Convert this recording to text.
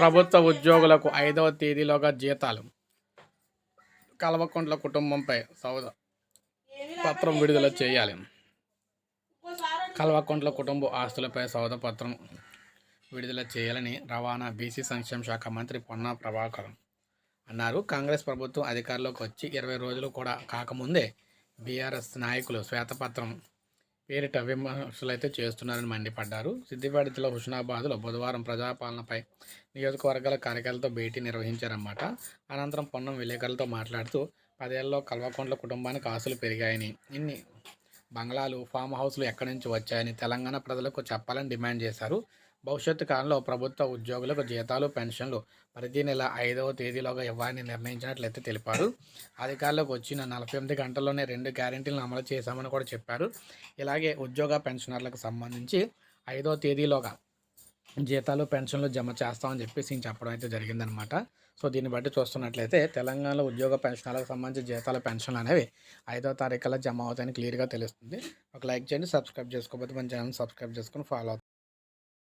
ప్రభుత్వ ఉద్యోగులకు ఐదవ తేదీలోగా జీతాలు. కల్వకుంట్ల కుటుంబంపై సౌద పత్రం విడుదల చేయాలి. కల్వకుంట్ల కుటుంబ ఆస్తులపై సౌద పత్రం విడుదల చేయాలని రవాణా బీసీ సంక్షేమ శాఖ మంత్రి పొన్నా ప్రభాకర్ అన్నారు. కాంగ్రెస్ ప్రభుత్వం అధికారంలోకి వచ్చి ఇరవై రోజులు కూడా కాకముందే బీఆర్ఎస్ నాయకులు శ్వేతపత్రం పేరిట విమర్శలైతే చేస్తున్నారని మండిపడ్డారు. సిద్దిపేట జిల్లా హుస్నాబాద్లో బుధవారం ప్రజాపాలనపై నియోజకవర్గాల కార్యకర్తలతో భేటీ నిర్వహించారన్నమాట. అనంతరం పొన్నం విలేకరులతో మాట్లాడుతూ పదేళ్ళలో కల్వకుంట్ల కుటుంబానికి ఆశలు పెరిగాయని ఇన్ని బంగ్లాలు ఫామ్ హౌస్లు ఎక్కడి నుంచి వచ్చాయని తెలంగాణ ప్రజలకు చెప్పాలని డిమాండ్ చేశారు. భవిష్యత్తు కాలంలో ప్రభుత్వ ఉద్యోగులకు జీతాలు పెన్షన్లు ప్రతి నెల ఐదవ తేదీలోగా ఇవ్వాలని నిర్ణయించినట్లయితే తెలిపారు. అధికారులకు వచ్చిన నలభై ఎనిమిది గంటల్లోనే రెండు గ్యారంటీలను అమలు చేశామని కూడా చెప్పారు. ఇలాగే ఉద్యోగ పెన్షనర్లకు సంబంధించి ఐదవ తేదీలోగా జీతాలు పెన్షన్లు జమ చేస్తామని చెప్పేసి చెప్పడం అయితే జరిగిందనమాట సో దీన్ని బట్టి చూస్తున్నట్లయితే తెలంగాణలో ఉద్యోగ పెన్షన్లకు సంబంధించి జీతాల పెన్షన్లు అనేవి ఐదో తారీఖులో జమ అవుతాయని క్లియర్గా తెలుస్తుంది. ఒక లైక్ చేయండి సబ్స్క్రైబ్ చేసుకోకపోతే మన ఛానల్ సబ్స్క్రైబ్ చేసుకుని ఫాలో అవుతుంది